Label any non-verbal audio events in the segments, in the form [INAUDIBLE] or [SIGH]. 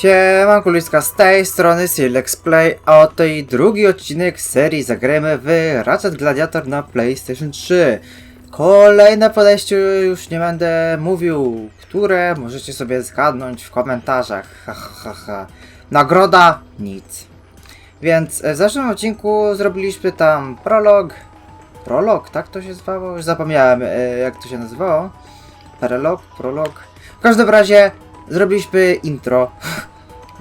Siema kuliska z tej strony Silex Play, a oto i drugi odcinek serii Zagrajmy w Ratchet Gladiator na PlayStation 3. Kolejne podejście już nie będę mówił, które możecie sobie zgadnąć w komentarzach. Ha, ha, ha. Nagroda? Nic. Więc w zeszłym odcinku zrobiliśmy tam prolog. Prolog, tak to się zwało? Już zapomniałem e, jak to się nazywało. Prolog, prolog. W każdym razie zrobiliśmy intro. [LAUGHS]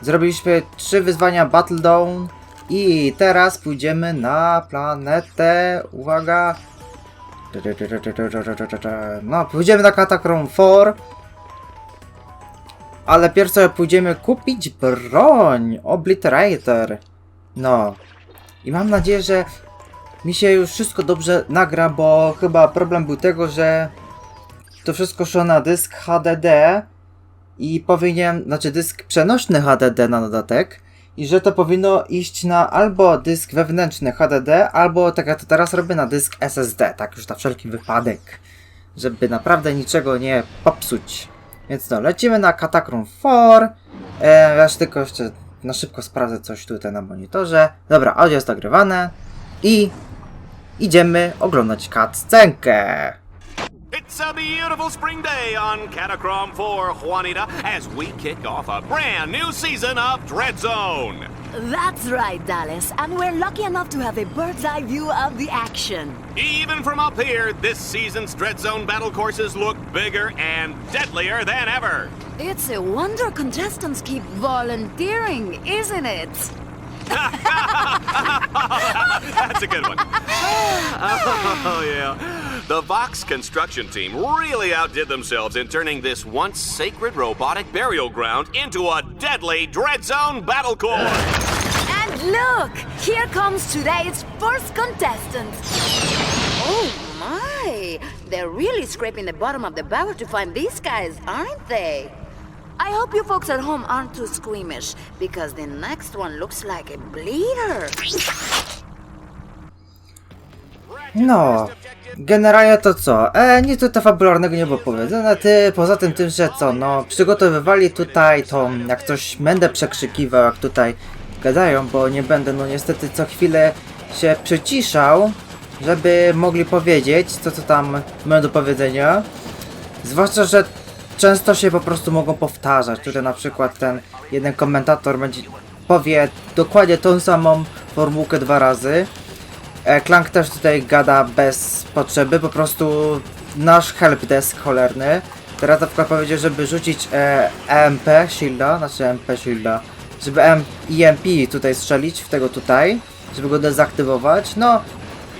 Zrobiliśmy trzy wyzwania Battle Dawn i teraz pójdziemy na planetę. Uwaga. No, pójdziemy na Catachrome 4. Ale pierw sobie pójdziemy kupić broń. Obliterator. No. I mam nadzieję, że mi się już wszystko dobrze nagra, bo chyba problem był tego, że to wszystko szło na dysk HDD i powinien, znaczy dysk przenośny HDD na dodatek i że to powinno iść na albo dysk wewnętrzny HDD, albo tak jak to teraz robię na dysk SSD, tak już na wszelki wypadek, żeby naprawdę niczego nie popsuć. Więc no, lecimy na Catachrome 4. E, ja tylko jeszcze na szybko sprawdzę coś tutaj na monitorze. Dobra, audio jest nagrywane i idziemy oglądać cutscenkę. It's a beautiful spring day on Catacrom 4, Juanita, as we kick off a brand new season of Dread Zone. That's right, Dallas, and we're lucky enough to have a bird's eye view of the action. Even from up here, this season's Dread Zone battle courses look bigger and deadlier than ever. It's a wonder contestants keep volunteering, isn't it? [LAUGHS] That's a good one. [LAUGHS] Oh, yeah. The Vox construction team really outdid themselves in turning this once sacred robotic burial ground into a deadly Dread Zone battle course. And look, here comes today's first contestant. Oh my, they're really scraping the bottom of the barrel to find these guys, aren't they? I hope you folks at home aren't too squeamish, because the next one looks like a bleeder. No, generalnie to co? E, nic tutaj fabularnego nie było powiedziane, ty, poza tym tym, że co, no, przygotowywali tutaj tą, jak coś będę przekrzykiwał, jak tutaj gadają, bo nie będę, no niestety co chwilę się przyciszał, żeby mogli powiedzieć, co co tam mają do powiedzenia. Zwłaszcza, że często się po prostu mogą powtarzać. Tutaj na przykład ten jeden komentator będzie powie dokładnie tą samą formułkę dwa razy. E, Clank też tutaj gada bez potrzeby, po prostu nasz helpdesk cholerny. Teraz na przykład powiedział, żeby rzucić e, EMP shielda, znaczy MP shielda, żeby M EMP tutaj strzelić w tego tutaj, żeby go dezaktywować. No,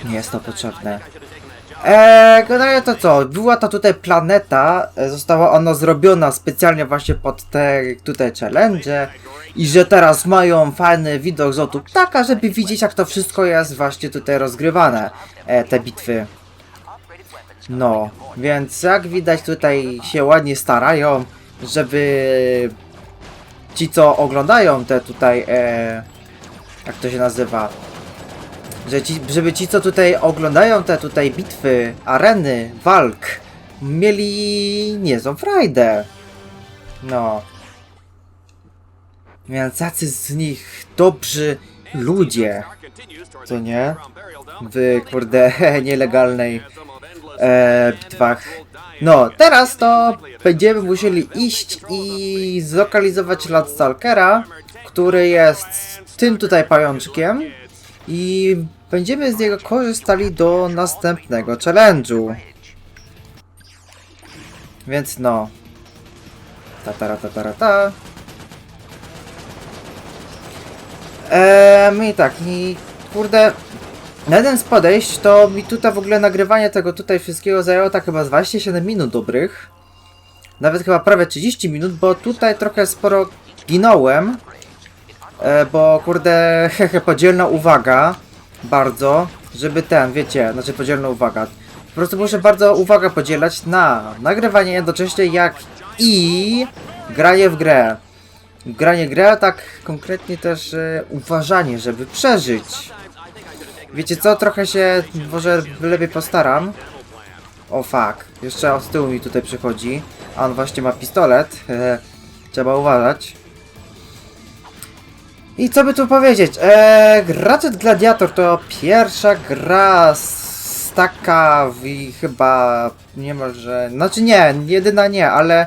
nie jest to potrzebne. Eee, generalnie to co? Była to tutaj planeta, e, została ona zrobiona specjalnie właśnie pod te tutaj challenge i że teraz mają fajny widok z lotu ptaka, żeby widzieć jak to wszystko jest właśnie tutaj rozgrywane, e, te bitwy. No, więc jak widać tutaj się ładnie starają, żeby ci co oglądają te tutaj, e, jak to się nazywa, że ci, żeby ci, co tutaj oglądają te tutaj bitwy, areny, walk, mieli niezłą frajdę. No. Więc jacy z nich dobrzy ludzie, co nie? W kurde [LAUGHS] nielegalnej e, bitwach. No, teraz to będziemy musieli iść i zlokalizować Landstalkera, który jest tym tutaj pajączkiem i będziemy z niego korzystali do następnego challenge'u. Więc no. Ta ta ta. Eee, i tak, i kurde, na jeden z podejść to mi tutaj w ogóle nagrywanie tego tutaj wszystkiego zajęło tak chyba z 27 minut dobrych. Nawet chyba prawie 30 minut, bo tutaj trochę sporo ginąłem. E, bo kurde, [LAUGHS] hehe, podzielna uwaga, bardzo, żeby ten, wiecie, znaczy podzielna uwaga. Po prostu muszę bardzo uwagę podzielać na nagrywanie jednocześnie jak i granie w grę. Granie w grę, tak konkretnie też e, uważanie, żeby przeżyć. Wiecie co, trochę się może lepiej postaram. O fuck, jeszcze od tyłu mi tutaj przychodzi, a on właśnie ma pistolet, [LAUGHS] trzeba uważać. I co by tu powiedzieć? Eee, Ratchet Gladiator to pierwsza gra z taka i chyba niemalże... Znaczy nie, jedyna nie, ale...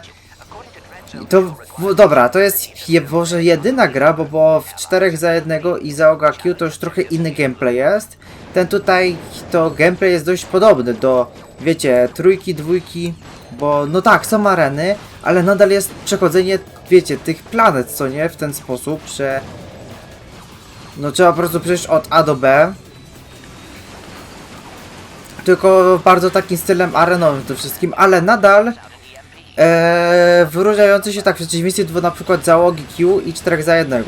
To, w- dobra, to jest je, może jedyna gra, bo, bo w 4 za jednego i za OGQ to już trochę inny gameplay jest. Ten tutaj to gameplay jest dość podobny do, wiecie, trójki, dwójki, bo no tak, są areny, ale nadal jest przechodzenie, wiecie, tych planet, co nie, w ten sposób, że no trzeba po prostu przejść od A do B. Tylko bardzo takim stylem arenowym to wszystkim, ale nadal e, wyróżniający się tak przeciwieństwie do na przykład załogi Q i 4 za 1.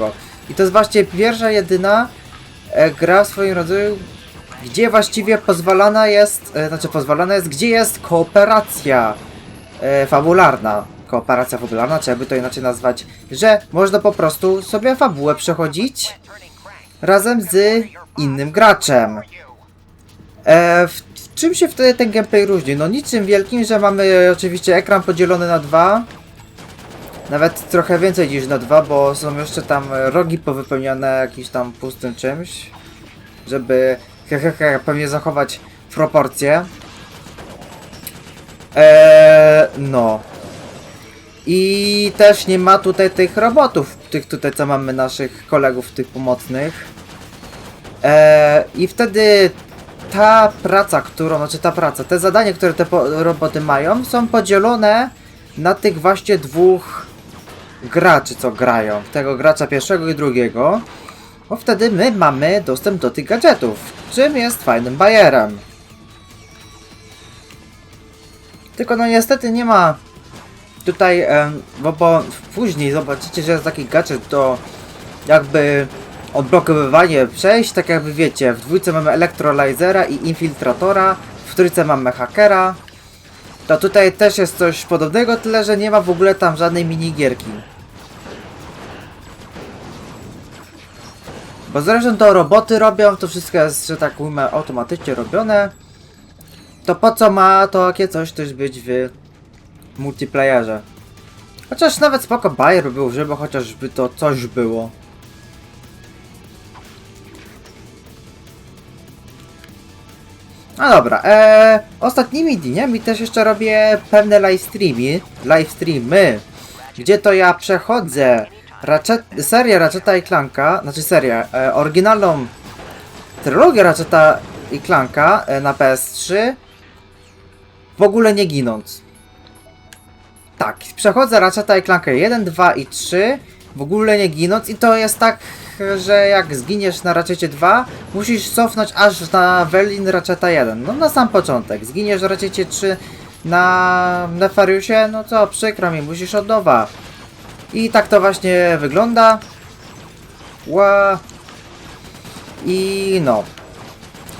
I to jest właśnie pierwsza, jedyna e, gra w swoim rodzaju, gdzie właściwie pozwalana jest, e, znaczy pozwalana jest, gdzie jest kooperacja e, fabularna. Kooperacja fabularna, czy jakby to inaczej nazwać, że można po prostu sobie fabułę przechodzić razem z innym graczem. E, w, w czym się wtedy ten gameplay różni? No niczym wielkim, że mamy oczywiście ekran podzielony na dwa. Nawet trochę więcej niż na dwa, bo są jeszcze tam rogi powypełnione jakimś tam pustym czymś. Żeby hehehe pewnie zachować proporcje. Eee, no. I też nie ma tutaj tych robotów, tych tutaj co mamy naszych kolegów, tych pomocnych. Eee, I wtedy ta praca, którą, znaczy ta praca, te zadania, które te roboty mają, są podzielone na tych właśnie dwóch graczy, co grają. Tego gracza pierwszego i drugiego. Bo wtedy my mamy dostęp do tych gadżetów, czym jest fajnym bajerem. Tylko no niestety nie ma tutaj, bo, bo później zobaczycie, że jest taki gadżet do jakby odblokowywanie przejść, tak jakby wiecie, w dwójce mamy elektrolyzera i infiltratora, w trójce mamy hakera. To tutaj też jest coś podobnego, tyle że nie ma w ogóle tam żadnej minigierki. Bo zresztą to roboty robią, to wszystko jest, że tak ujmę, automatycznie robione. To po co ma to takie coś też być w multiplayerze? Chociaż nawet spoko Bayer by był, żeby chociażby to coś było. No dobra, eee, ostatnimi dniami też jeszcze robię pewne live streamy, live streamy, gdzie to ja przechodzę Ratchet, serię Ratcheta i Clanka, znaczy serię, e, oryginalną trylogię Ratcheta i Clanka e, na PS3, w ogóle nie ginąc. Tak, przechodzę Ratcheta i Clankę 1, 2 i 3, w ogóle nie ginąc i to jest tak, że jak zginiesz na Ratchetie 2, musisz cofnąć aż na Welin Ratcheta 1, no na sam początek. Zginiesz w Ratchetie 3 na Nefariusie, no co, przykro mi, musisz od nowa. I tak to właśnie wygląda. Ła. I no.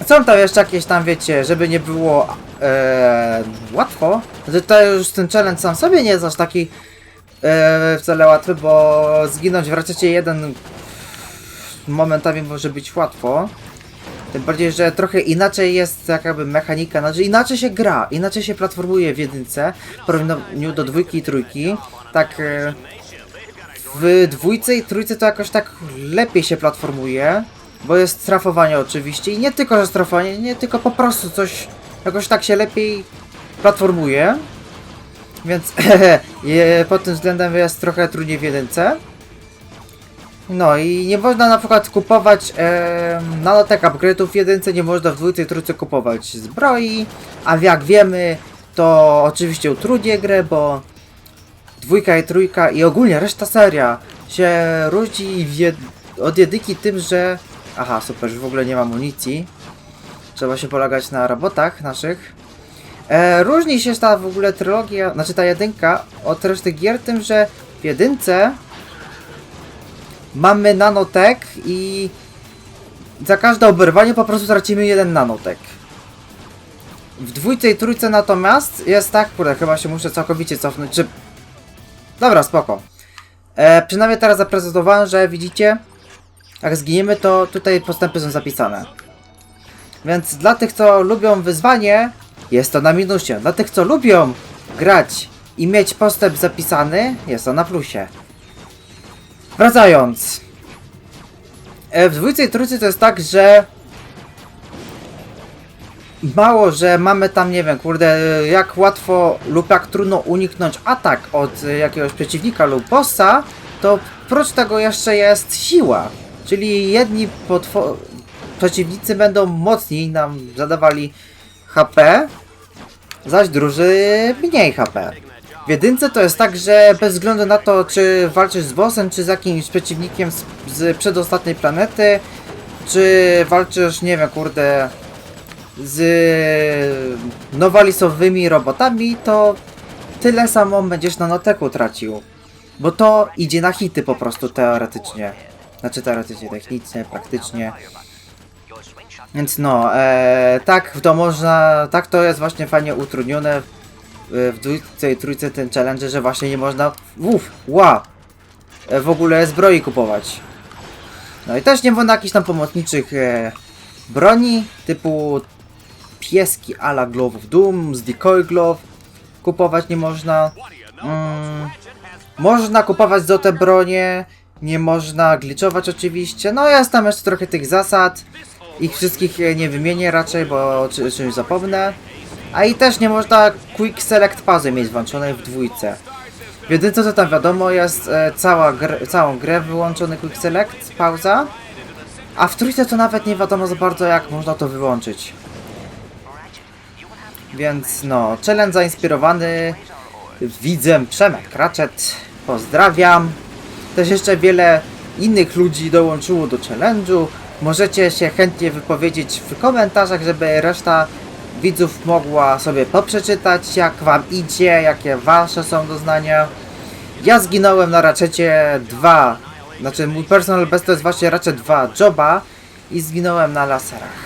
Są tam jeszcze jakieś tam, wiecie, żeby nie było e, łatwo. że To już ten challenge sam sobie nie jest aż taki e, wcale łatwy, bo zginąć w jeden momentami może być łatwo. Tym bardziej, że trochę inaczej jest jakby mechanika, znaczy inaczej się gra, inaczej się platformuje w jedynce w porównaniu do dwójki i trójki. Tak e, w dwójce i trójce to jakoś tak lepiej się platformuje, bo jest strafowanie oczywiście i nie tylko, że strafowanie, nie tylko po prostu coś jakoś tak się lepiej platformuje. Więc [CLEARS THROAT] pod tym względem jest trochę trudniej w jedynce. No i nie można na przykład kupować e, nanotek upgrade'ów w jedynce, nie można w dwójce i trójce kupować zbroi, a jak wiemy to oczywiście utrudnia grę, bo dwójka i trójka i ogólnie reszta seria się różni jed od jedynki tym, że... Aha, super, już w ogóle nie ma amunicji. Trzeba się polegać na robotach naszych. E, różni się ta w ogóle trylogia, znaczy ta jedynka od reszty gier tym, że w jedynce mamy nanotek i za każde oberwanie po prostu tracimy jeden nanotek. W dwójce i trójce natomiast jest tak, kurde, chyba się muszę całkowicie cofnąć, czy... Dobra, spoko. E, przynajmniej teraz zaprezentowałem, że widzicie, jak zginiemy, to tutaj postępy są zapisane. Więc dla tych, co lubią wyzwanie, jest to na minusie. Dla tych, co lubią grać i mieć postęp zapisany, jest to na plusie. Wracając. E, w dwójce i trójce to jest tak, że mało, że mamy tam, nie wiem, kurde, jak łatwo lub jak trudno uniknąć atak od jakiegoś przeciwnika lub bossa, to oprócz tego jeszcze jest siła. Czyli jedni przeciwnicy będą mocniej nam zadawali HP, zaś drudzy mniej HP. W jedynce to jest tak, że bez względu na to, czy walczysz z bossem, czy z jakimś przeciwnikiem z, z przedostatniej planety, czy walczysz, nie wiem, kurde, z nowalisowymi robotami, to tyle samo będziesz na noteku tracił. Bo to idzie na hity po prostu teoretycznie. Znaczy teoretycznie, technicznie, praktycznie. Więc no, e, tak to można, tak to jest właśnie fajnie utrudnione w, w dwójce i trójce ten challenge, że właśnie nie można, uff, ła, e, w ogóle zbroi kupować. No i też nie wolno jakichś tam pomocniczych e, broni, typu pieski ala Glove of Doom, z Decoy Glove kupować nie można. Mm, można kupować złote bronie, nie można glitchować oczywiście. No jest tam jeszcze trochę tych zasad. Ich wszystkich e, nie wymienię raczej, bo o czy, czymś zapomnę. A i też nie można Quick Select Puzzle mieć włączonej w dwójce. W jedynce to tam wiadomo jest e, cała gr całą grę wyłączony Quick Select, pauza. A w trójce to nawet nie wiadomo za bardzo jak można to wyłączyć. Więc no, challenge zainspirowany widzem Przemek Ratchet. Pozdrawiam. Też jeszcze wiele innych ludzi dołączyło do challenge'u. Możecie się chętnie wypowiedzieć w komentarzach, żeby reszta widzów mogła sobie poprzeczytać, jak wam idzie, jakie wasze są doznania. Ja zginąłem na Ratchetie 2. Znaczy, mój personal best to jest właśnie Ratchet 2 Joba i zginąłem na laserach.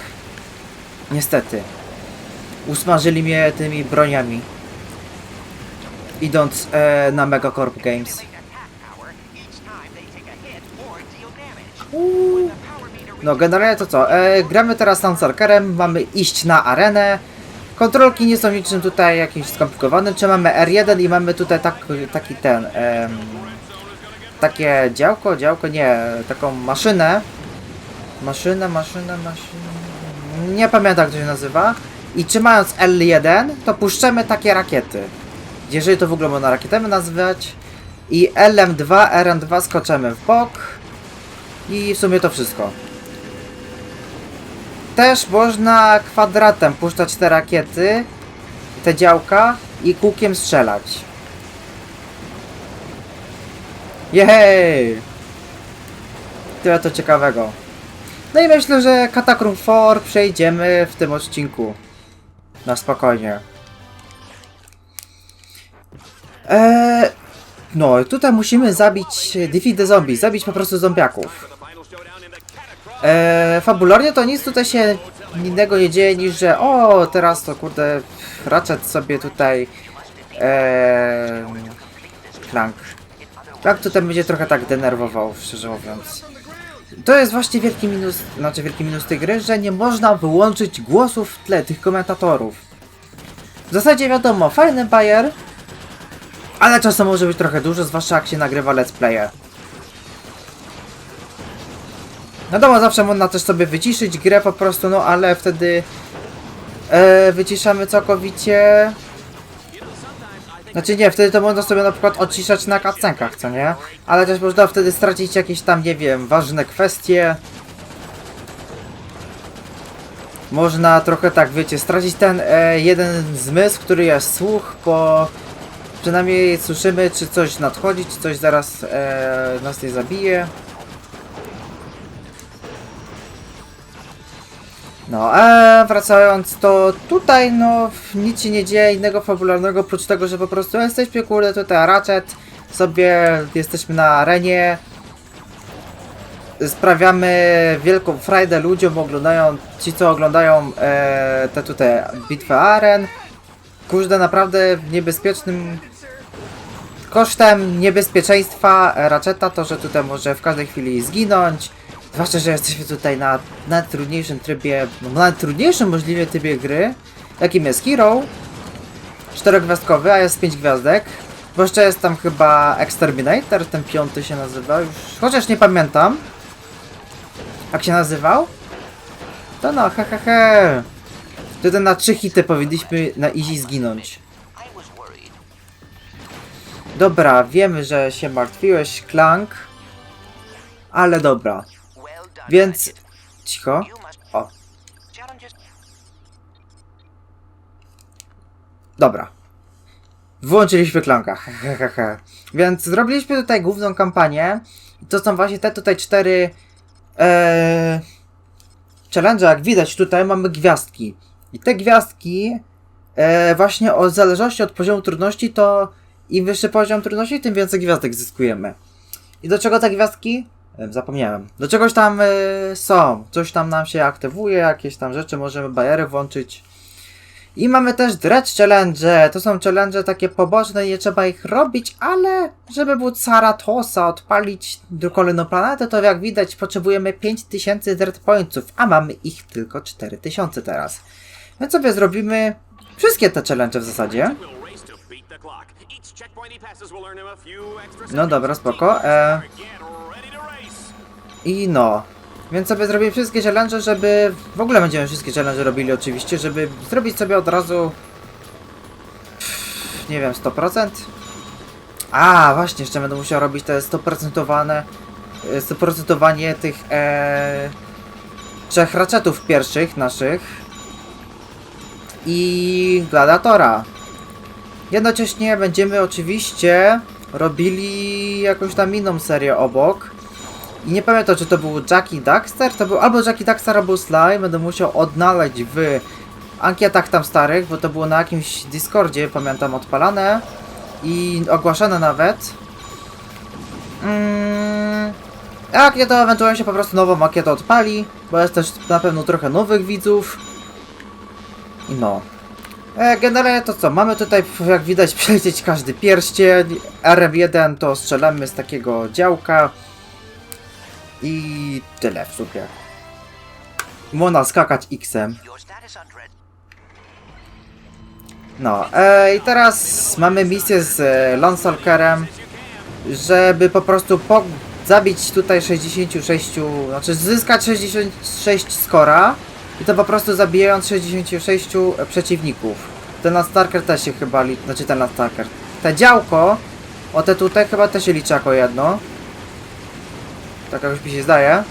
Niestety. Usmażyli mnie tymi broniami. Idąc e, na Megacorp Games. Uuu. No generalnie to co, e, gramy teraz Lancerkerem, mamy iść na arenę. Kontrolki nie są niczym tutaj jakimś skomplikowanym, czy mamy R1 i mamy tutaj tak, taki ten, em, takie działko, działko, nie, taką maszynę. Maszynę, maszynę, maszynę, nie pamiętam jak to się nazywa. I trzymając L1, to puszczamy takie rakiety. Jeżeli to w ogóle można rakietami nazwać. I LM2, RM2 skoczymy w bok. I w sumie to wszystko. Też można kwadratem puszczać te rakiety, te działka i kółkiem strzelać. Jej! Tyle to ciekawego. No i myślę, że Catacomb 4 przejdziemy w tym odcinku. Na spokojnie. Eee, no, tutaj musimy zabić defeat the zombie, zabić po prostu zombiaków. Eee, fabularnie to nic tutaj się innego nie dzieje niż, że o, teraz to kurde, Ratchet sobie tutaj eee, Clank. Clank tutaj będzie trochę tak denerwował, szczerze mówiąc. To jest właśnie wielki minus, znaczy wielki minus tej gry, że nie można wyłączyć głosów w tle tych komentatorów. W zasadzie wiadomo, fajny bajer, ale czasem może być trochę dużo, zwłaszcza jak się nagrywa let's playe. Wiadomo, zawsze można też sobie wyciszyć grę po prostu, no ale wtedy e, wyciszamy całkowicie. Znaczy nie, wtedy to można sobie na przykład odciszać na cutscenkach, co nie? Ale też można wtedy stracić jakieś tam, nie wiem, ważne kwestie. Można trochę tak, wiecie, stracić ten e, jeden zmysł, który jest słuch, bo przynajmniej słyszymy, czy coś nadchodzi, czy coś zaraz e, nas nie zabije. No, a wracając, to tutaj no nic się nie dzieje innego fabularnego, oprócz tego, że po prostu jesteśmy kurde tutaj Ratchet, sobie jesteśmy na arenie, sprawiamy wielką frajdę ludziom, oglądają, ci co oglądają e, te tutaj bitwy aren, kurde naprawdę niebezpiecznym kosztem niebezpieczeństwa Ratcheta, to że tutaj może w każdej chwili zginąć, Zwłaszcza, że jesteśmy tutaj na najtrudniejszym trybie, no najtrudniejszym możliwie trybie gry, jakim jest Hero. Czterogwiazdkowy, a jest 5 gwiazdek. Jeszcze jest tam chyba Exterminator, ten piąty się nazywa, już, chociaż nie pamiętam. Jak się nazywał? To no, he he he. Wtedy na trzy hity powinniśmy na easy zginąć. Dobra, wiemy, że się martwiłeś, Klank. Ale dobra. Więc... Cicho. O. Dobra. Włączyliśmy Klanka. [LAUGHS] Więc zrobiliśmy tutaj główną kampanię. To są właśnie te tutaj cztery... Eee, challenge, jak widać tutaj mamy gwiazdki. I te gwiazdki e, właśnie o w zależności od poziomu trudności to im wyższy poziom trudności, tym więcej gwiazdek zyskujemy. I do czego te gwiazdki? E, zapomniałem. Do czegoś tam e, są. Coś tam nam się aktywuje, jakieś tam rzeczy, możemy bariery włączyć. I mamy też Dredge Challenge. To są challenge takie poboczne, nie trzeba ich robić, ale żeby był Saratosa odpalić do kolejną planetę, to jak widać potrzebujemy 5000 Dread Pointsów, a mamy ich tylko 4000 teraz. Więc sobie zrobimy wszystkie te challenge w zasadzie. No dobra, spoko. E, I no. Więc sobie zrobię wszystkie challenge, żeby... W ogóle będziemy wszystkie challenge robili oczywiście, żeby zrobić sobie od razu... Pff, Nie wiem, 100%? A, właśnie, jeszcze będę musiał robić te 100%owane... e, 100% tych e, trzech ratchetów pierwszych naszych i gladiatora. Jednocześnie będziemy oczywiście robili jakąś tam inną serię obok. I nie pamiętam, czy to był Jackie Daxter, to był albo Jackie Daxter, albo Sly. Będę musiał odnaleźć w ankietach tam starych, bo to było na jakimś Discordzie, pamiętam, odpalane i ogłaszane nawet. Mm, to ewentualnie się po prostu nową makietę odpali, bo jest też na pewno trochę nowych widzów. I no. E, generalnie to co, mamy tutaj, jak widać, [LAUGHS] przejść każdy pierścień. RM1 to strzelamy z takiego działka. I tyle w sumie. Można skakać X-em. No, e, i teraz mamy misję z e, Lancelkerem, żeby po prostu po, zabić tutaj 66, znaczy zyskać 66 skora i to po prostu zabijając 66 przeciwników. Ten Lancelker też się chyba liczy, znaczy ten Lancelker. Te działko, o te tutaj chyba też się liczy jako jedno. Tak jak już mi się zdaje.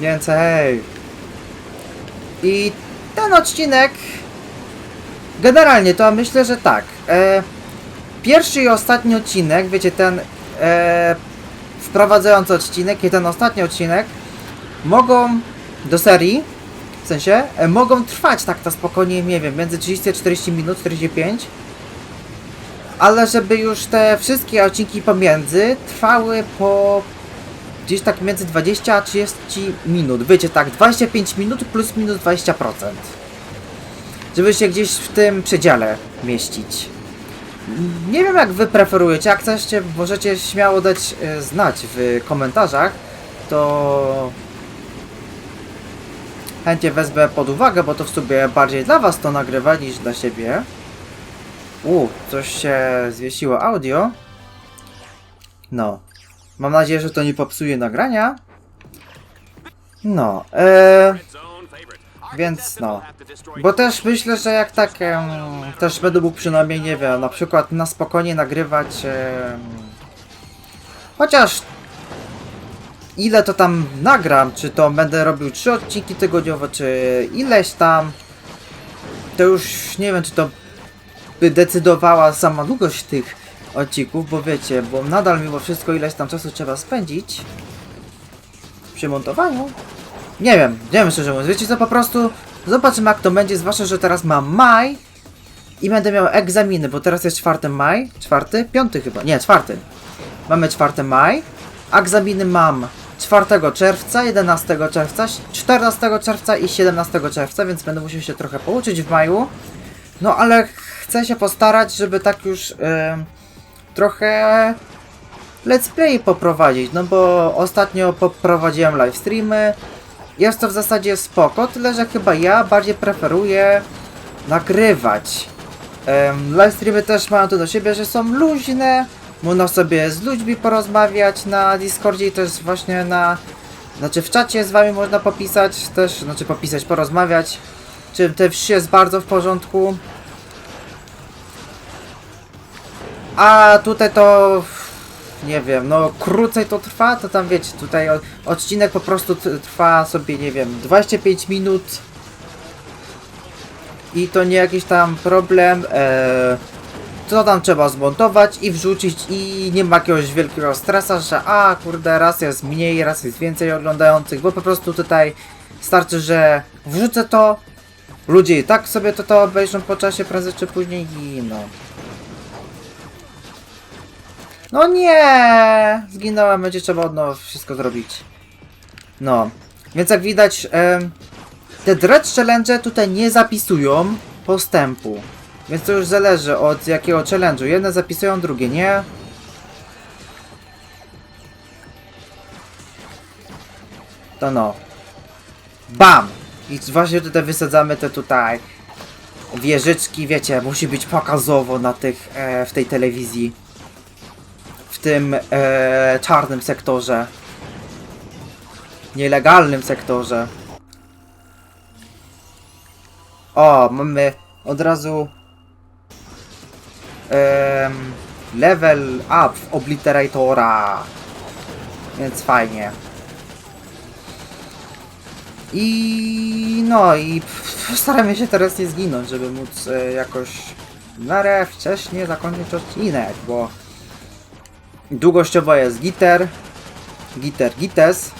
Więc hej. I ten odcinek generalnie to myślę, że tak. E, pierwszy i ostatni odcinek, wiecie, ten e, wprowadzający odcinek i ten ostatni odcinek mogą do serii, w sensie, e, mogą trwać tak to spokojnie, nie wiem, między 30 a 40 minut, 45 ale żeby już te wszystkie odcinki pomiędzy trwały po gdzieś tak między 20 a 30 minut. Wiecie, tak, 25 minut plus minus 20%. Żeby się gdzieś w tym przedziale mieścić. Nie wiem jak wy preferujecie, jak chcecie, możecie śmiało dać e, znać w komentarzach, to chętnie wezmę pod uwagę, bo to w sumie bardziej dla was to nagrywa niż dla siebie. U, coś się zwiesiło audio. No. Mam nadzieję, że to nie popsuje nagrania. No, e. Our Więc no. bo też myślę, że jak tak też będę mógł przynajmniej, nie wiem, na przykład na spokojnie nagrywać chociaż ile to tam nagram, czy to będę robił trzy odcinki tygodniowo, czy ileś tam, to już nie wiem, czy to decydowała sama długość tych odcinków, bo wiecie, bo nadal mimo wszystko ileś tam czasu trzeba spędzić przy montowaniu. Nie wiem, nie wiem szczerze mówiąc, wiecie co, po prostu zobaczymy jak to będzie, zwłaszcza, że teraz mam maj i będę miał egzaminy, bo teraz jest 4 maj, czwarty, piąty chyba, nie, czwarty. Mamy 4 maj, egzaminy mam 4 czerwca, 11 czerwca, 14 czerwca i 17 czerwca, więc będę musiał się trochę pouczyć w maju. No ale chcę się postarać, żeby tak już em, trochę let's play poprowadzić, no bo ostatnio poprowadziłem live streamy. Jest to w zasadzie spoko, tyle że chyba ja bardziej preferuję nagrywać. Live streamy też mają to do siebie, że są luźne, Można sobie z ludźmi porozmawiać na Discordzie i też właśnie na... Znaczy w czacie z wami można popisać, też, znaczy popisać, porozmawiać. Czy też jest bardzo w porządku. A tutaj to... Nie wiem, no krócej to trwa, to tam wiecie, tutaj odcinek po prostu trwa sobie, nie wiem, 25 minut. I to nie jakiś tam problem. E, to tam trzeba zmontować i wrzucić i nie ma jakiegoś wielkiego stresa, że a kurde raz jest mniej, raz jest więcej oglądających, bo po prostu tutaj starczy, że wrzucę to, ludzie i tak sobie to, to obejrzą po czasie prędzej czy później i no. No nie! Zginąłem, będzie trzeba od nowa wszystko zrobić. No. Więc jak widać, te Dredge Challenge tutaj nie zapisują postępu. Więc to już zależy od jakiego challenge'u. Jedne zapisują, drugie nie. To no. BAM! I właśnie tutaj wysadzamy te tutaj wieżyczki, wiecie, musi być pokazowo na tych, e, w tej telewizji. W tym e, czarnym sektorze. Nielegalnym sektorze. O, mamy od razu em, level up Obliteratora. Więc fajnie. I no i staramy się teraz nie zginąć, żeby móc e, jakoś w miarę wcześnie zakończyć odcinek, bo długościowo jest giter, giter, gites.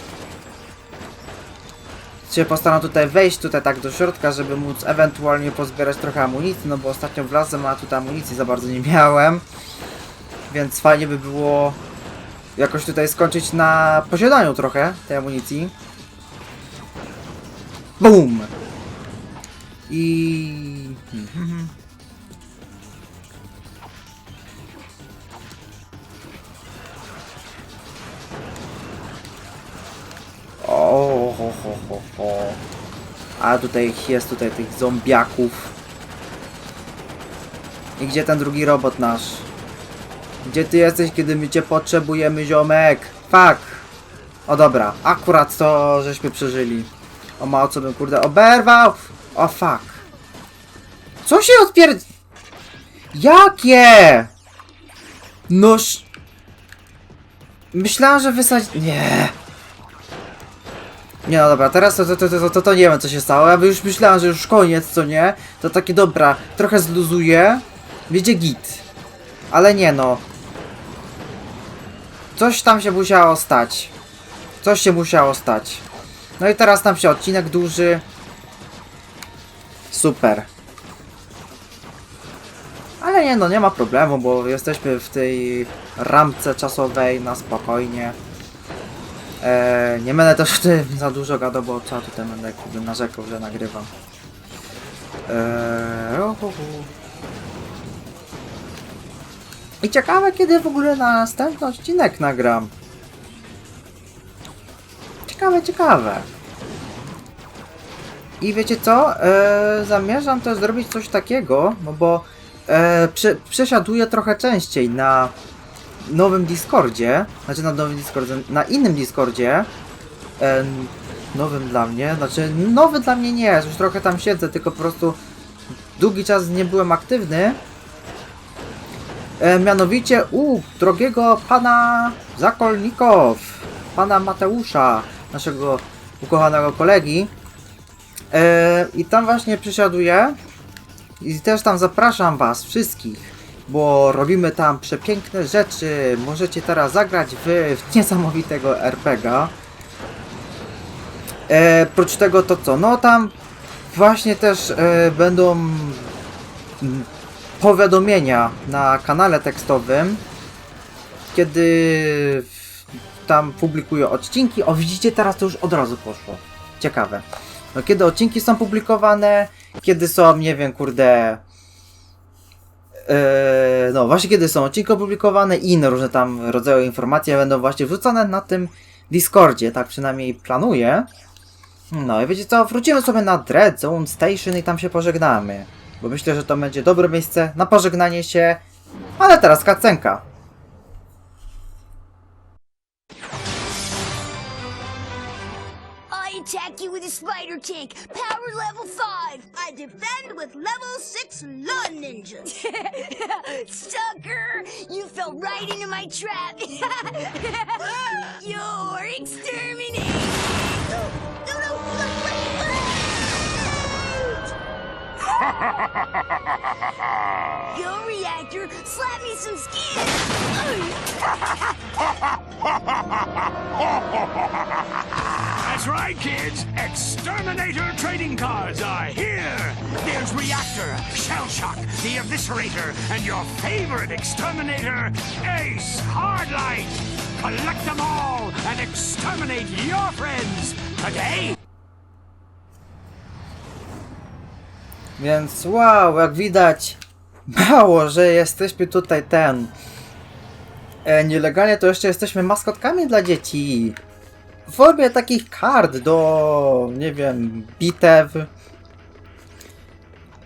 Się postaram tutaj wejść tutaj tak do środka, żeby móc ewentualnie pozbierać trochę amunicji, no bo ostatnio wlazłem, a tutaj amunicji za bardzo nie miałem. Więc fajnie by było jakoś tutaj skończyć na posiadaniu trochę tej amunicji. Boom! I... Mhm. O, ho, ho, ho. A tutaj jest tutaj tych zombiaków. I gdzie ten drugi robot nasz? Gdzie ty jesteś, kiedy my cię potrzebujemy, ziomek? Fuck! O dobra, akurat to żeśmy przeżyli. O mało co bym kurde oberwał! O fuck! Co się odpierd... Jakie? Noż... Myślałem, że wysadzi... Nie. Nie no dobra, teraz to, to, to, to, to, to nie wiem co się stało. Ja już myślałem, że już koniec, co nie? To takie dobra, trochę zluzuję. Będzie git. Ale nie no. Coś tam się musiało stać. Coś się musiało stać. No i teraz nam się odcinek duży. Super. Ale nie no, nie ma problemu, bo jesteśmy w tej ramce czasowej na spokojnie. Eee, nie będę też [LAUGHS] ty za dużo gadał, bo co tutaj będę jakby narzekał, że nagrywam. Eee, ohoho. I ciekawe kiedy w ogóle następny odcinek nagram. Ciekawe, ciekawe. I wiecie co? Eee, zamierzam też zrobić coś takiego, no bo e, prze, przesiaduję trochę częściej na nowym Discordzie, znaczy na nowym Discordzie, na innym Discordzie, e, nowym dla mnie, znaczy nowy dla mnie nie jest, już trochę tam siedzę, tylko po prostu długi czas nie byłem aktywny. E, mianowicie u drogiego pana Zakolnikow, pana Mateusza, naszego ukochanego kolegi. E, I tam właśnie przysiaduję i też tam zapraszam was wszystkich, bo robimy tam przepiękne rzeczy. Możecie teraz zagrać w, w niesamowitego RPGa. E, prócz tego to co? No tam właśnie też e, będą mm, powiadomienia na kanale tekstowym, kiedy tam publikuję odcinki. O widzicie, teraz to już od razu poszło. Ciekawe. No kiedy odcinki są publikowane, kiedy są, nie wiem, kurde. Yy, no właśnie kiedy są odcinki opublikowane i inne różne tam rodzaje informacje będą właśnie wrzucone na tym Discordzie, tak przynajmniej planuję. No i wiecie co, wrócimy sobie na Dread Zone Station i tam się pożegnamy. Bo myślę, że to będzie dobre miejsce na pożegnanie się. Ale teraz kacenka. With a spider tank, power level 5. I defend with level 6 lawn ninja. [LAUGHS] Sucker! You fell right into my trap. [LAUGHS] You're exterminated. No, no, no, wait, wait, wait. Yo, reactor, slap me some skin. [LAUGHS] That's right, kids. Exterminator trading cards are here. There's Reactor, the Eviscerator, and your favorite exterminator, Ace Hardlight. Collect them all and exterminate your friends today. Więc wow, jak widać, mało, że jesteśmy tutaj ten. E, nielegalnie to jeszcze jesteśmy maskotkami dla dzieci. W formie takich kart do, nie wiem, bitew.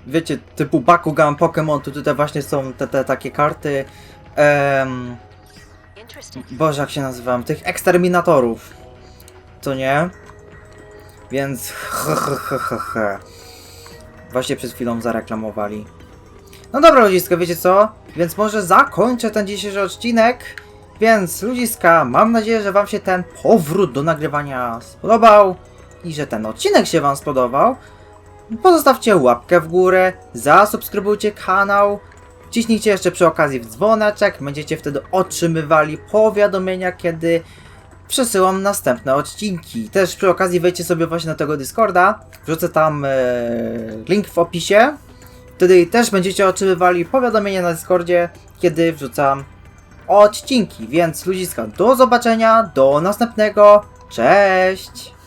Wiecie, typu Bakugan, Pokémon, to tutaj właśnie są te, te takie karty. Em, Boże, jak się nazywam? Tych eksterminatorów. Co nie? Więc. Właśnie przed chwilą zareklamowali. No dobra ludziska, wiecie co? Więc może zakończę ten dzisiejszy odcinek. Więc ludziska, mam nadzieję, że wam się ten powrót do nagrywania spodobał i że ten odcinek się wam spodobał. Pozostawcie łapkę w górę, zasubskrybujcie kanał, wciśnijcie jeszcze przy okazji w dzwoneczek, będziecie wtedy otrzymywali powiadomienia, kiedy przesyłam następne odcinki. Też przy okazji wejdźcie sobie właśnie na tego Discorda, wrzucę tam e, link w opisie. Wtedy też będziecie otrzymywali powiadomienia na Discordzie, kiedy wrzucam odcinki. Więc ludziska, do zobaczenia, do następnego, cześć!